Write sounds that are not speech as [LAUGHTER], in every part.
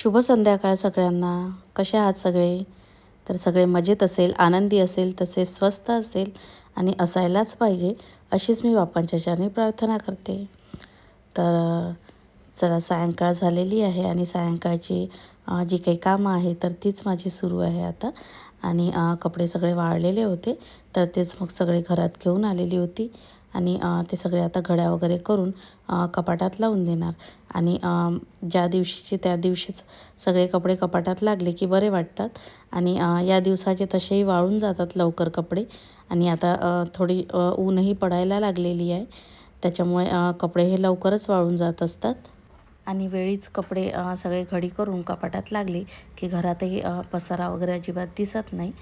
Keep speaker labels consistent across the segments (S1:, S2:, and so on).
S1: शुभ संध्याकाळ सगळ्यांना. कसे आहात सगळे? तर सगळे मजेत असेल आनंदी असेल तसे स्वस्त असेल आणि असायलाच पाहिजे अशीच मी बापांच्या चरणी प्रार्थना करते. तर चला सायंकाळ झालेली आहे आणि सायंकाळची जी काही कामं आहे तर तीच माझी सुरू आहे आता. आणि कपडे सगळे वाळलेले होते तर तेच मग सगळे घरात घेऊन आलेली होती. आणि ते सगळे आता घड्या वगैरे करून कपाटात लावून देणार. आणि ज्या दिवशीचे त्या दिवशीच सगळे कपडे कपाटात लागले की बरे वाटतात. आणि या दिवसाचे तसेही वाळून जातात लवकर कपडे. आणि आता थोडी ऊनही पडायला लागलेली आहे. त्याच्यामुळे कपडे हे लवकरच वाळून जात असतात. आणि वेळीच कपडे सगळे घडी करून कपाटात लागले की घरातही पसारा वगैरे अजिबात दिसत नाही.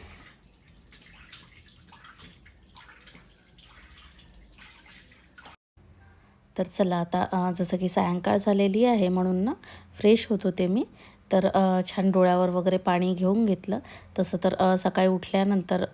S1: तर चला आता जसं की सायंकाळ झालेली आहे म्हणून ना फ्रेश होत होते मी. तर छान डोळ्यावर वगैरे पाणी घेऊन घेतलं. तसं तर सकाळी उठल्यानंतर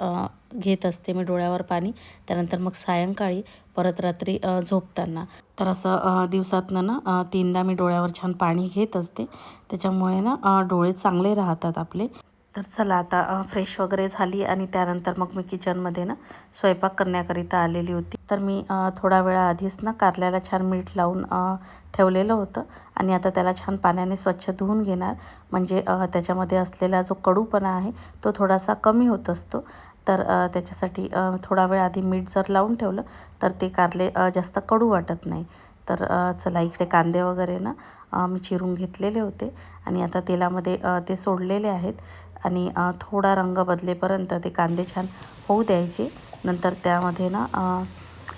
S1: घेत असते मी डोळ्यावर पाणी. त्यानंतर मग सायंकाळी परत रात्री झोपताना. तर असं दिवसातनं ना तीनदा मी डोळ्यावर छान पाणी घेत असते. त्याच्यामुळे ना डोळे चांगले राहतात आपले. तर चला आता फ्रेश वगैरे झाली आणि त्यानंतर मग मी किचनमध्ये ना स्वयंपाक करण्याकरिता आलेली होती. तर मी थोडा वेळा आधीच ना कारल्याला छान मीठ लावून ठेवलेलं होतं आणि आता त्याला छान पाण्याने स्वच्छ धुवून घेणार. म्हणजे त्याच्यामध्ये असलेला जो कडूपणा आहे तो थोडासा कमी होत असतो. तर त्याच्यासाठी थोडा वेळ आधी मीठ जर लावून ठेवलं तर ते कारले जास्त कडू वाटत नाही. तर चला इकडे कांदे वगैरे ना मी चिरून घेतलेले होते आणि आता तेलामध्ये ते सोडलेले आहेत. आणि थोडा रंग बदलेपर्यंत ते कांदे छान होऊ द्यायचे. नंतर त्यामध्ये ना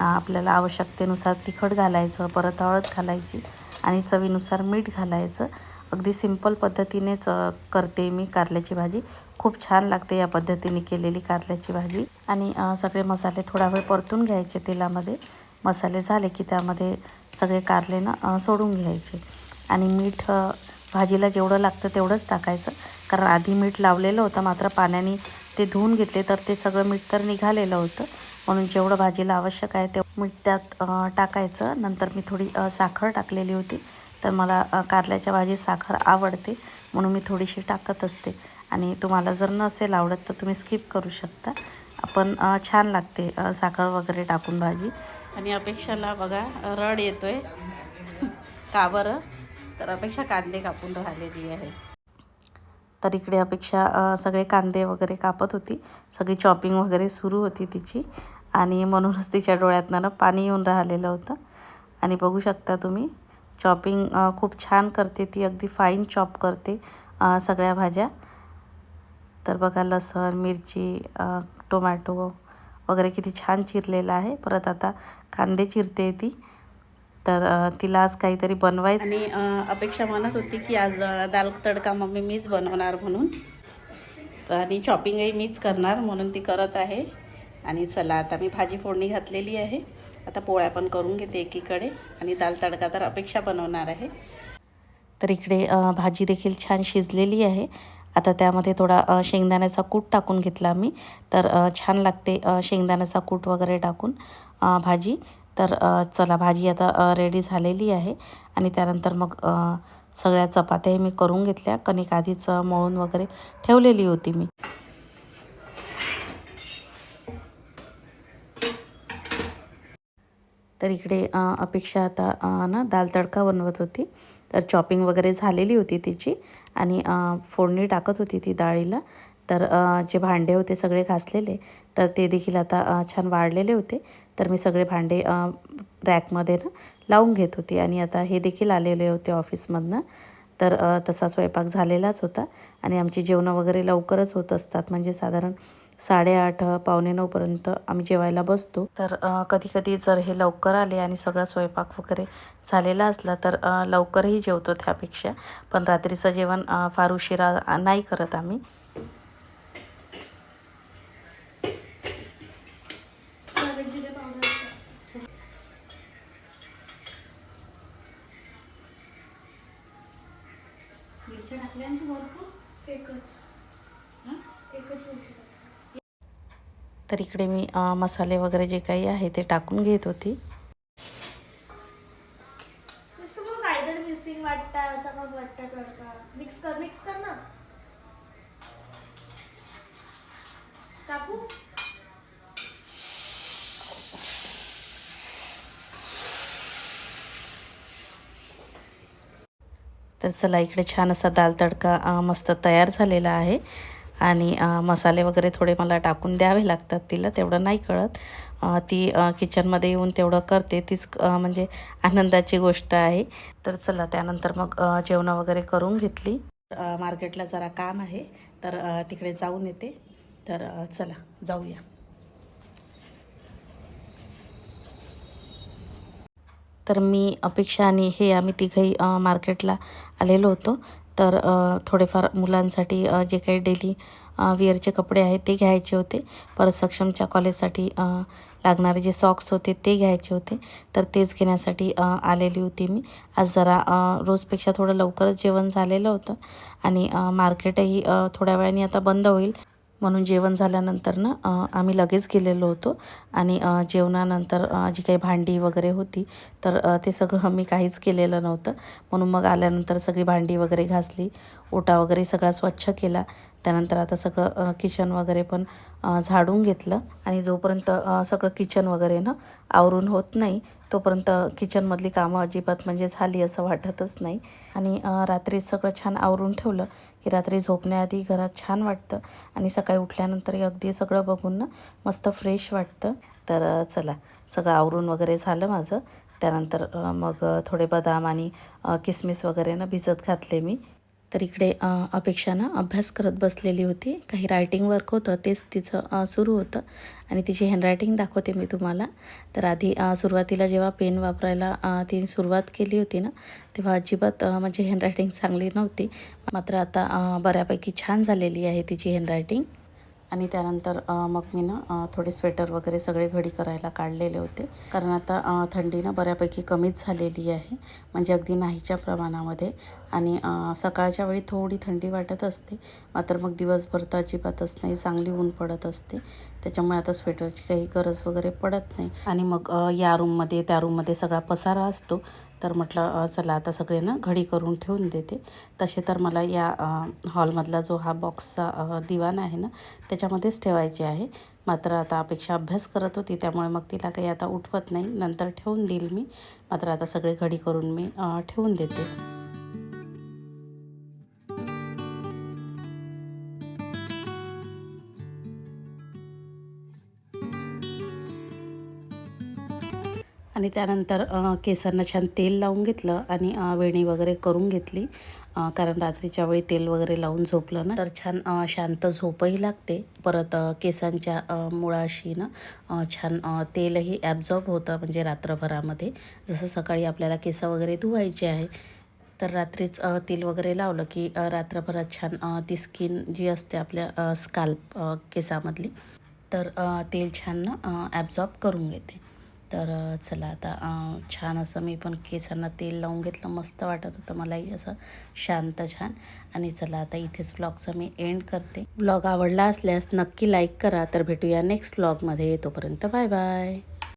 S1: आपल्याला आवश्यकतेनुसार तिखट घालायचं परत हळद घालायची आणि चवीनुसार मीठ घालायचं. अगदी सिंपल पद्धतीनेच करते मी कारल्याची भाजी. खूप छान लागते या पद्धतीने केलेली कारल्याची भाजी. आणि सगळे मसाले थोडा वेळ परतून घ्यायचे तेलामध्ये. मसाले झाले की त्यामध्ये सगळे कारले ना सोडून घ्यायचे. आणि मीठ भाजीला जेवढं लागतं तेवढंच टाकायचं. कारण आधी मीठ लावलेलं होतं मात्र पाण्याने ते धुवून घेतले तर ते सगळं मीठ तर निघालेलं होतं. म्हणून जेवढं भाजीला आवश्यक आहे ते मीठ त्यात टाकायचं. नंतर मी थोडी साखर टाकलेली होती. तर मला कारल्याच्या भाजीत साखर आवडते म्हणून मी थोडीशी टाकत असते. आणि तुम्हाला जर नसेल आवडत तर तुम्ही स्किप करू शकता. पण छान लागते साखर वगैरे टाकून भाजी. आणि अपेक्षाला बघा रड येतोय. [LAUGHS] का बरं? तर अपेक्षा कांदे कापून राहिलेली आहे. तर इकडे अपेक्षा सगळे कांदे वगैरे कापत होती. सगळी चॉपिंग वगैरे सुरू होती तिची. आणि म्हणूनच तिच्या डोळ्यातनं पाणी येऊन राहिलेलं होतं. आणि बघू शकता तुम्ही चॉपिंग खूप छान करते ती. अगदी फाईन चॉप करते सगळ्या भाज्या. तर बघा लसण मिरची टोमॅटो वगैरे किती छान चिरलेलं आहे. परत आता कांदे चिरते ती. तर तिला आज काहीतरी बनवायचं. आणि अपेक्षा म्हणत होती की आज दाल तडका मम्मी मीच बनवणार म्हणून. तर आणि चॉपिंगही मीच करणार म्हणून ती करत आहे. आणि चला आता मी भाजी फोडणी घातलेली आहे. आता पोळ्या पण करून घेते एकीकडे. आणि दाल तडका तर अपेक्षा बनवणार आहे. तर इकडे भाजी देखील छान शिजलेली आहे. आता त्यामध्ये थोडा शेंगदाण्याचा कूट टाकून घेतला मी. तर छान लागते शेंगदाण्याचा कूट वगैरे टाकून भाजी. तर चला भाजी आता रेडी झालेली आहे. आणि त्यानंतर मग सगळ्या चपात्याही मी करून घेतल्या. कणिक आधीच मळून वगैरे ठेवलेली होती मी. तर इकडे अपेक्षा आता ना दाल तडका बनवत होती. तर चॉपिंग वगैरे झालेली होती तिची. आणि फोडणी टाकत होती ती डाळीला. तर जे भांडे होते सगळे घासलेले तर ते देखील आता छान वाढलेले होते. तर मी सगळे भांडे रॅकमध्ये ना लावून घेत होती आणि आता हे देखील आलेले होते ऑफिसमधनं. तर तसा स्वयंपाक झालेलाच होता आणि आमची जेवणं वगैरे लवकरच होत असतात. म्हणजे साधारण साडेआठ पावणे नऊपर्यंत आम्ही जेवायला बसतो. तर कधी कधी जर हे लवकर आले आणि सगळा स्वयंपाक वगैरे झालेला असला तर लवकरही जेवतो त्यापेक्षा. पण रात्रीचं जेवण फार उशिरा नाही करत आम्ही.
S2: मिरच्या टाकल्या आणि भरपूर एकच एकच मिरची
S1: तर इकडे मी मसाले वगैरे जे काही आहे ते टाकून घेत होती.
S2: टाकू?
S1: तर चला इकडे छान असा दाल तडका मस्त तयार झालेला आहे. आणि मसाले वगैरे थोडे मला टाकून द्यावे लागतात तिला तेवढं नाही कळत. ती किचनमध्ये येऊन तेवढं करते तीच म्हणजे आनंदाची गोष्ट आहे. तर चला त्यानंतर मग जेवणं वगैरे करून घेतली. मार्केटला जरा काम आहे तर तिकडे जाऊन येते. तर चला जाऊया. तर मी अपेक्षा आणि हे आम्ही तिघही मार्केटला आलेलो होतो. तर थोडेफार मुलांसाठी जे काही डेली विअरचे कपडे आहेत ते घ्यायचे होते. परत सक्षमच्या कॉलेजसाठी लागणारे जे सॉक्स होते ते घ्यायचे होते. तर तेच घेण्यासाठी आलेली होती मी. आज जरा रोजपेक्षा थोडं लवकरच जेवण झालेलं होतं आणि मार्केटही थोड्या वेळाने आता बंद होईल. म्हणून जेवण झाल्यानंतर ना आम्ही लगेच गेलेलो होतो. आणि जेवणानंतर जी काही भांडी वगैरे होती तर ते सगळं मी काहीच केलेलं नव्हतं. म्हणून मग आल्यानंतर सगळी भांडी वगैरे घासली ओटा वगैरे सगळा स्वच्छ केला. त्यानंतर आता सगळं किचन वगैरे पण झाडून घेतलं. आणि जोपर्यंत सगळं किचन वगैरे ना आवरून होत नाही तोपर्यंत किचनमधली कामं अजिबात म्हणजे झाली असं वाटतच नाही. आणि रात्री सगळं छान आवरून ठेवलं की रात्री झोपण्याआधी घरात छान वाटतं. आणि सकाळी उठल्यानंतरही अगदी सगळं बघून ना मस्त फ्रेश वाटतं. तर चला सगळं आवरून वगैरे झालं माझं. त्यानंतर मग थोडे बदाम आणि किसमिस वगैरे ना भिजत घातले मी. तर इकडे अपेक्षा ना अभ्यास करत बसलेली होती. काही रायटिंग वर्क होतं तेच तिचं सुरू होतं. आणि तिची हँडरायटिंग दाखवते मी तुम्हाला. तर आधी सुरुवातीला जेव्हा पेन वापरायला तिने सुरुवात केली होती ना तेव्हा अजिबात म्हणजे हँडरायटिंग चांगली नव्हती. मात्र आता बऱ्यापैकी छान झालेली आहे तिची हँडरायटिंग आणि त्यानंतर मग मी ना थोडे स्वेटर वगैरे सगळे घडी करायला काढलेले होते. कारण आता थंडी ना बऱ्यापैकी कमीच झालेली आहे. म्हणजे अगदी नाहीच्या प्रमाणामध्ये. आणि सकाळच्या वेळी थोडी थंडी वाटत असते. मात्र मग दिवसभर तर अजिबातच नाही. चांगली ऊन पडत असते. त्याच्यामुळे आता स्वेटरची काही गरज वगैरे पडत नाही. आणि मग या रूममध्ये त्या रूममध्ये सगळा पसारा असतो. तर म्हटलं चला आता सगळे ना घडी करून ठेवून देते. तसे तर मला या हॉलमधला जो हा बॉक्सचा दिवाण आहे ना त्याच्यामध्येच ठेवायचे आहे. मात्र आता अपेक्षा अभ्यास करत होती त्यामुळे मग तिला काही आता उठवत नाही. नंतर ठेवून देईल मी. मात्र आता सगळे घडी करून मी ठेवून देते. आणि त्यानंतर केसांना छान तेल लावून घेतलं आणि वेणी वगैरे करून घेतली. कारण रात्रीच्या वेळी तेल वगैरे लावून झोपलं ना तर छान शांत झोपही लागते. परत केसांच्या मुळाशी ना छान तेलही ॲब्झॉर्ब होतं म्हणजे रात्रभरामध्ये. जसं सकाळी आपल्याला केस वगैरे धुवायचे आहे तर रात्रीच तेल वगैरे लावलं की रात्रभरात छान ती स्किन जी असते आपल्या स्काल्प केसामधली तर तेल छान ॲब्झॉर्ब करून घेते. तर चला आता छान असं मी पण केसांना तेल लावून घेतलं. मस्त वाटत होतं मलाही असं शांत छान. आणि चला आता इथेच व्लॉगचं मी एंड करते. व्लॉग आवडला असल्यास नक्की लाईक करा. तर भेटूया नेक्स्ट व्लॉगमध्ये तोपर्यंत बाय बाय